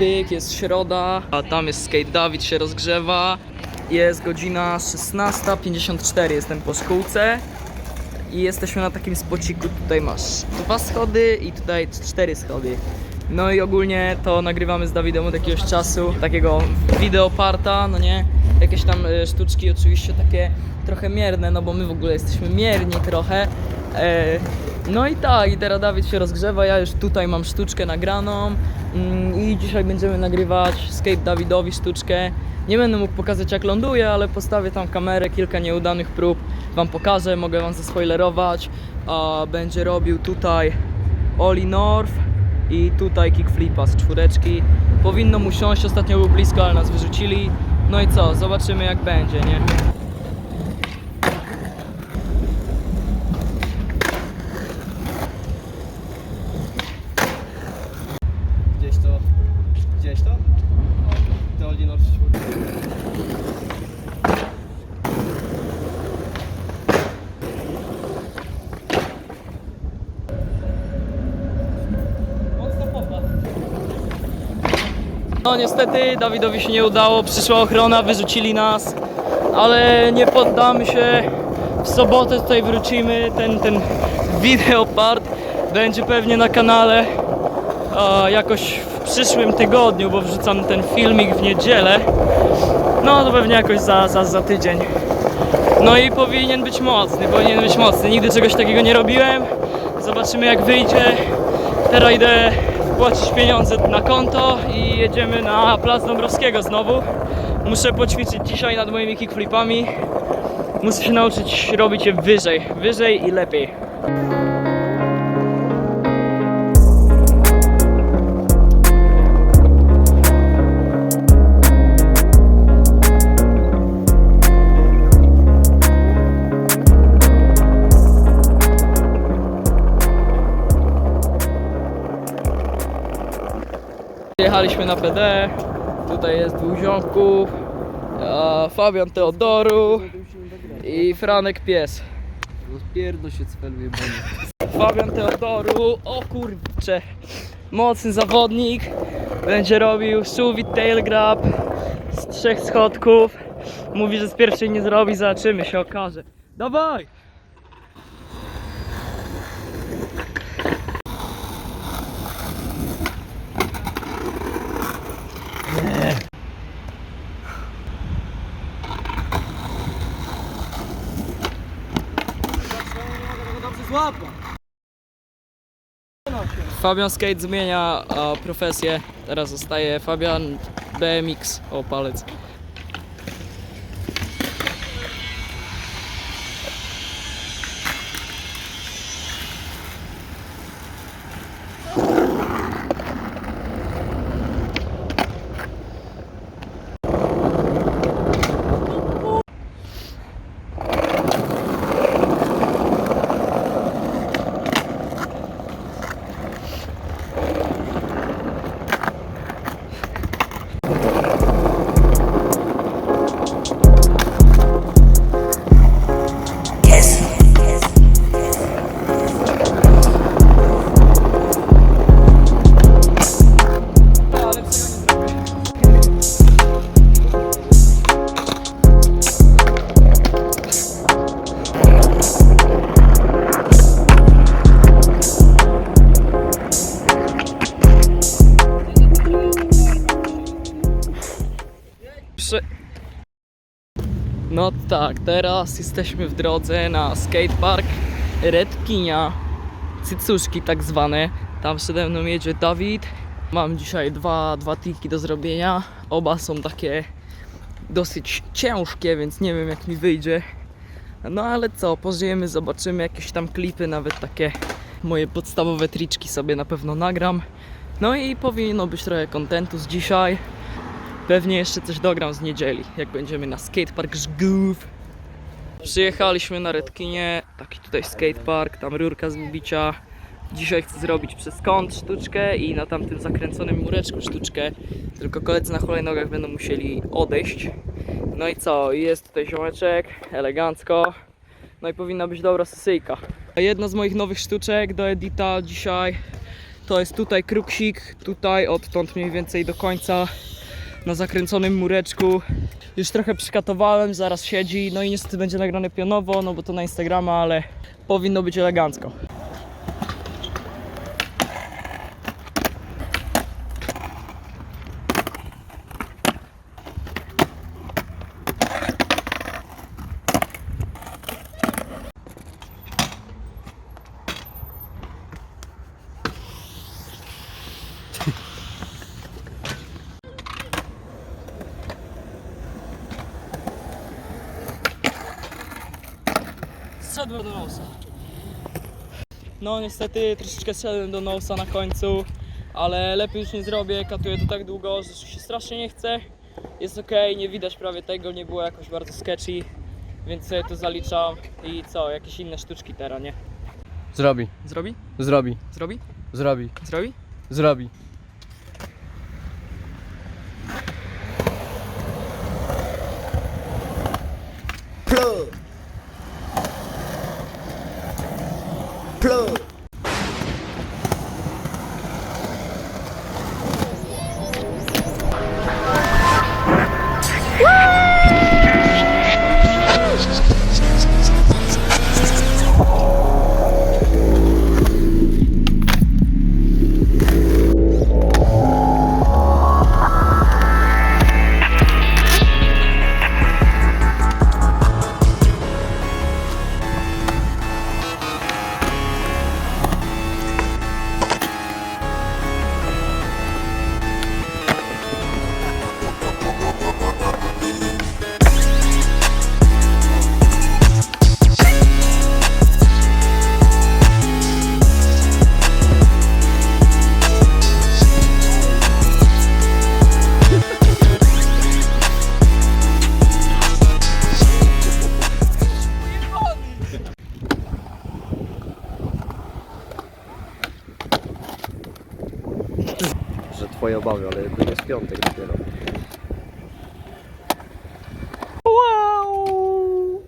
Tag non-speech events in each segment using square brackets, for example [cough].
Pyk, jest środa, a tam jest skate Dawid się rozgrzewa. Jest godzina 16.54, jestem po szkółce i jesteśmy na takim spociku. Tutaj masz dwa schody i tutaj cztery schody. No i ogólnie to nagrywamy z Dawidem od jakiegoś czasu, takiego wideoparta, no nie? Jakieś tam e, sztuczki oczywiście takie trochę mierne, no bo my w ogóle jesteśmy mierni trochę. No i tak, i teraz Dawid się rozgrzewa, ja już tutaj mam sztuczkę nagraną mm, i dzisiaj będziemy nagrywać skate Dawidowi sztuczkę. Nie będę mógł pokazać jak ląduje, ale postawię tam kamerę, kilka nieudanych prób wam pokażę, mogę wam zaspoilerować. A będzie robił tutaj Oli North i tutaj kickflipa z czwóreczki. Powinno mu siąść, ostatnio był blisko, ale nas wyrzucili. No i co, zobaczymy jak będzie, nie? No niestety Dawidowi się nie udało, przyszła ochrona, wyrzucili nas, ale nie poddamy się. W sobotę tutaj wrócimy, ten, ten wideopart będzie pewnie na kanale a, jakoś w przyszłym tygodniu, bo wrzucam ten filmik w niedzielę. No to pewnie jakoś za, za, za tydzień. No i powinien być mocny, powinien być mocny. Nigdy czegoś takiego nie robiłem. Zobaczymy jak wyjdzie. Teraz idę wpłacić pieniądze na konto i jedziemy na Plac Dąbrowskiego znowu. Muszę poćwiczyć dzisiaj nad moimi kickflipami. Muszę się nauczyć robić je wyżej, wyżej i lepiej. Jechaliśmy na PD, tutaj jest dwóch ziomków, Fabian Teodoru i Franek Pies. Rozpierdol się cfel jebany. Fabian Teodoru, o kurcze, mocny zawodnik, będzie robił suwit tail grab z trzech schodków. Mówi, że z pierwszej nie zrobi, zobaczymy, się okaże. Dawaj! Fabian Skate zmienia profesję. Teraz zostaje Fabian BMX. O, palec. Tak, teraz jesteśmy w drodze na skatepark Redkinia. Cycuszki tak zwane. Tam przede mną jedzie Dawid. Mam dzisiaj dwa, dwa tiki do zrobienia. Oba są takie dosyć ciężkie, więc nie wiem jak mi wyjdzie. No ale co, pożyjemy, zobaczymy jakieś tam klipy, nawet takie moje podstawowe triczki sobie na pewno nagram. No i powinno być trochę kontentu z dzisiaj. Pewnie jeszcze coś dogram z niedzieli, jak będziemy na skatepark Żgów. Przyjechaliśmy na Redkinie, taki tutaj skatepark, tam rurka z bicia. Dzisiaj chcę zrobić przez kąt sztuczkę i na tamtym zakręconym mureczku sztuczkę. Tylko koledzy na hulajnogach będą musieli odejść. No i co, jest tutaj ziomeczek, elegancko. No i powinna być dobra sesyjka. Jedna z moich nowych sztuczek do edita dzisiaj To jest tutaj kruksik, tutaj odtąd mniej więcej do końca na zakręconym mureczku. Już trochę przykatowałem, zaraz siedzi, no i niestety będzie nagrane pionowo, no bo to na Instagrama, ale powinno być elegancko. Zszedłem do nosa. No niestety troszeczkę zszedłem do nosa na końcu, ale lepiej już nie zrobię, katuję to tak długo, że się strasznie nie chce. Jest ok, nie widać prawie tego, nie było jakoś bardzo sketchy, więc sobie to zaliczam i co, jakieś inne sztuczki teraz, nie? Zrobi, Zrobi? zrobi, Zrobi? zrobi, Zrobi? zrobi. Że twoje obawy, ale to jest piątek dopiero. Wow!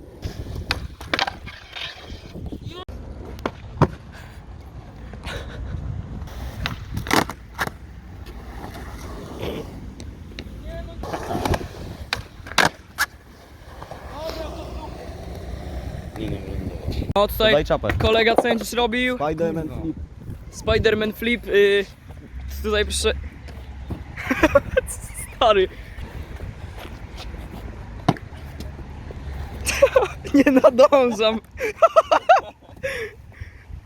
No tutaj Daj czapę. kolega co będziesz robił? Spiderman flip. Spider-Man Flip. Y, tutaj pisze. [laughs] Stary. [laughs] Nie nadążam. [laughs]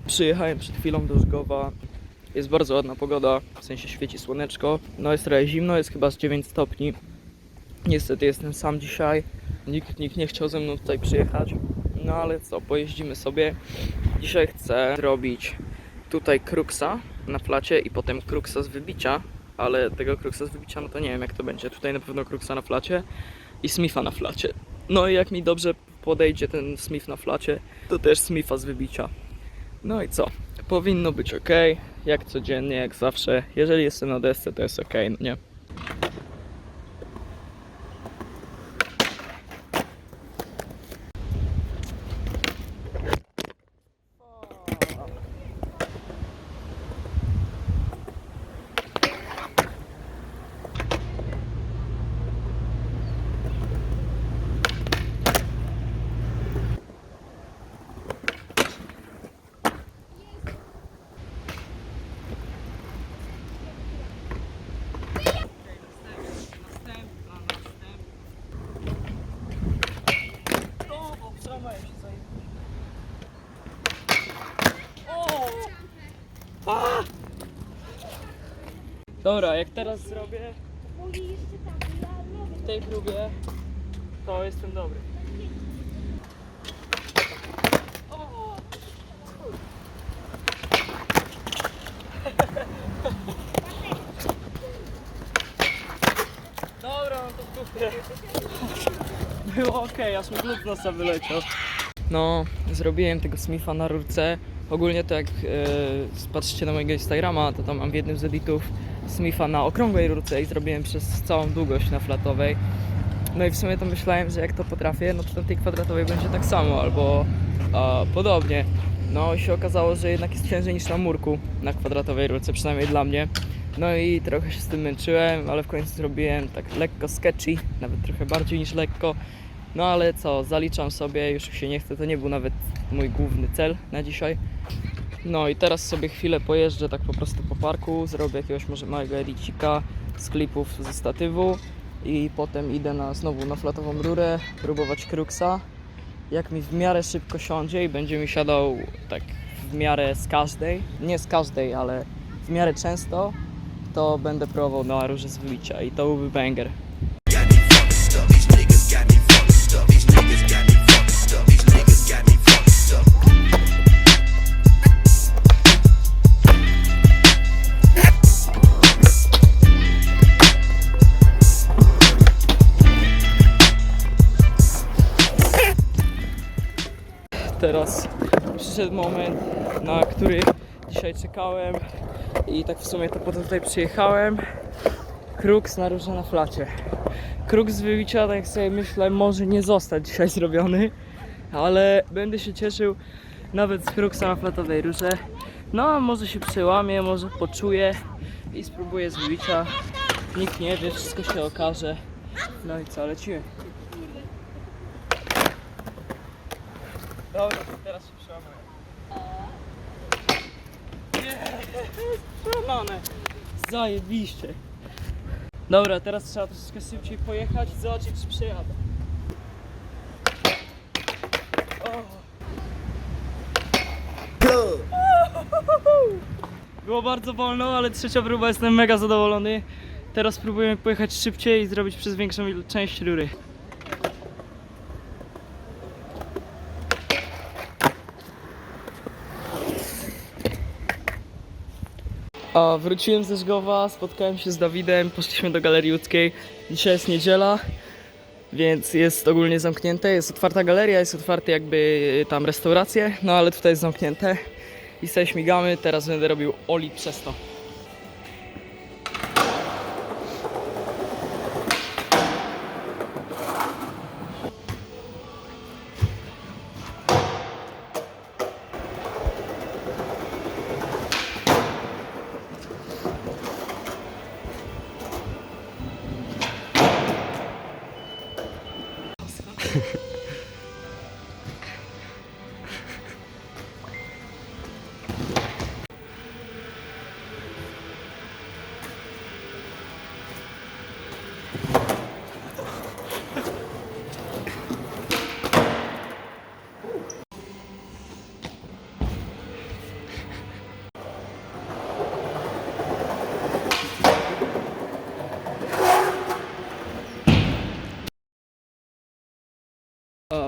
Przyjechałem przed chwilą do Żgowa. Jest bardzo ładna pogoda, w sensie świeci słoneczko. No jest trochę zimno, jest chyba z 9 stopni. Niestety jestem sam dzisiaj. Nikt, nikt nie chciał ze mną tutaj przyjechać. No ale co, pojeździmy sobie. Dzisiaj chcę zrobić tutaj kruksa na flacie i potem kruksa z wybicia, ale tego kruksa z wybicia, no to nie wiem jak to będzie. Tutaj na pewno kruksa na flacie i smitha na flacie. No i jak mi dobrze podejdzie ten smith na flacie, to też smitha z wybicia. No i co? Powinno być ok, jak codziennie, jak zawsze. Jeżeli jestem na desce, to jest ok, no nie? Dobra, jak teraz zrobię w tej próbie, to jestem dobry. Dobra, no to kupię. Było ok, aż mi glut nosa wyleciał. No, zrobiłem tego Smitha na rurce. Ogólnie to jak e, patrzycie na mojego Instagrama, to tam mam w jednym z editów Smitha na okrągłej rurce i zrobiłem przez całą długość na flatowej. No i w sumie to myślałem, że jak to potrafię, no to na tej kwadratowej będzie tak samo albo podobnie. No i się okazało, że jednak jest ciężej niż na murku na kwadratowej rurce, przynajmniej dla mnie. No i trochę się z tym męczyłem, ale w końcu zrobiłem tak lekko sketchy, nawet trochę bardziej niż lekko. No ale co, zaliczam sobie, już się nie chcę, to nie był nawet mój główny cel na dzisiaj. No i teraz sobie chwilę pojeżdżę tak po prostu po parku, zrobię jakiegoś może małego edicika z klipów ze statywu i potem idę na, znowu na flatową rurę, próbować kruksa. Jak mi w miarę szybko siądzie i będzie mi siadał tak w miarę z każdej, nie z każdej, ale w miarę często, to będę próbował na rurze z wybicia i to byłby banger. I tak w sumie to potem tutaj przyjechałem. Kruks na róże na flacie. Kruks wybicia, tak jak sobie myślę, może nie zostać dzisiaj zrobiony, ale będę się cieszył nawet z kruksa na flatowej rurze. No, a może się przełamie, może poczuję i spróbuję z wybicia. Nikt nie wie, wszystko się okaże. No i co, lecimy. Dobra, teraz się przełamuję. Przełamane. Zajebiście. Dobra, teraz trzeba troszeczkę szybciej pojechać i zobaczyć czy przejadę. Było bardzo wolno, ale trzecia próba jestem mega zadowolony. Teraz spróbujemy pojechać szybciej i zrobić przez większą część rury. A wróciłem ze Żgowa, spotkałem się z Dawidem, poszliśmy do Galerii Łódzkiej. Dzisiaj jest niedziela, więc jest ogólnie zamknięte. Jest otwarta galeria, jest otwarte jakby y, tam restauracje, no ale tutaj jest zamknięte. I sobie śmigamy, teraz będę robił Oli przez to.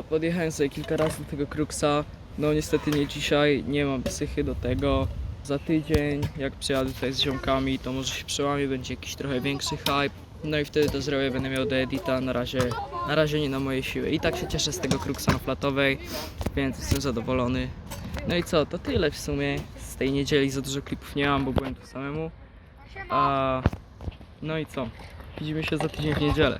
Podjechałem sobie kilka razy do tego Kruksa. No niestety nie dzisiaj, nie mam psychy do tego. Za tydzień, jak przyjadę tutaj z ziomkami, to może się przełamie, będzie jakiś trochę większy hype. No i wtedy to zrobię, będę miał do edita, na razie, na razie nie na moje siły. I tak się cieszę z tego Kruksa na flatowej, więc jestem zadowolony. No i co, to tyle w sumie. Z tej niedzieli za dużo klipów nie mam, bo byłem tu samemu. A, no i co, widzimy się za tydzień w niedzielę.